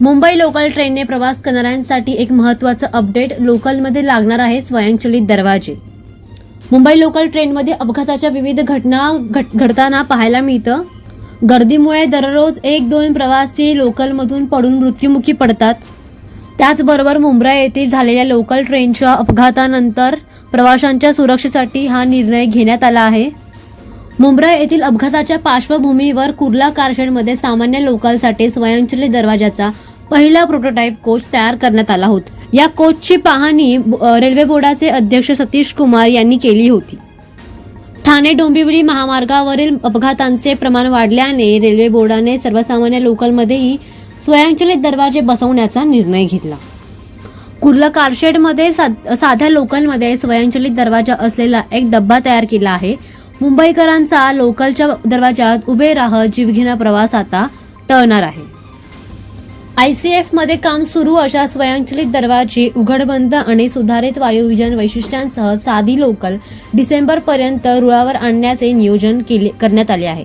Mumbai local ट्रेनने प्रवास करणाऱ्यांसाठी एक महत्वाचं अपडेट लोकलमध्ये लागणार आहे स्वयंचलित दरवाजे. मुंबई लोकल ट्रेनमध्ये अपघाताच्या विविध घटना घट- घडताना पाहायला मिळतं. गर्दीमुळे दररोज एक दोन प्रवासी लोकलमधून पडून मृत्युमुखी पडतात. त्याचबरोबर मुंबई येथील झालेल्या लोकल ट्रेनच्या अपघातानंतर प्रवाशांच्या सुरक्षेसाठी हा निर्णय घेण्यात आला आहे. मुंब्रा येथील अपघाताच्या पार्श्वभूमीवर कुर्ला कारशेडमध्ये सामान्य लोकलसाठी स्वयंचलित दरवाजाचा पहिला प्रोटोटाईप कोच तयार करण्यात आला होता. या कोचची पाहणी रेल्वे बोर्डाचे अध्यक्ष सतीश कुमार यांनी केली होती. ठाणे डोंबिवली महामार्गावरील अपघातांचे प्रमाण वाढल्याने रेल्वे बोर्डाने सर्वसामान्य लोकलमध्येही स्वयंचलित दरवाजे बसवण्याचा निर्णय घेतला. कुर्ला कारशेडमध्ये साध्या लोकलमध्ये स्वयंचलित दरवाजा असलेला एक डब्बा तयार केला आहे. मुंबईकरांचा लोकलच्या दरवाजात उभे राहत जीवघेणा प्रवास आता टळणार आहे. आयसीएफमध्ये काम सुरू अशा स्वयंचलित दरवाजे उघडबंद आणि सुधारित वायुविजन वैशिष्ट्यांसह साधी लोकल डिसेंबर पर्यंत रुळावर आणण्याचे नियोजन केले करण्यात आले आहे.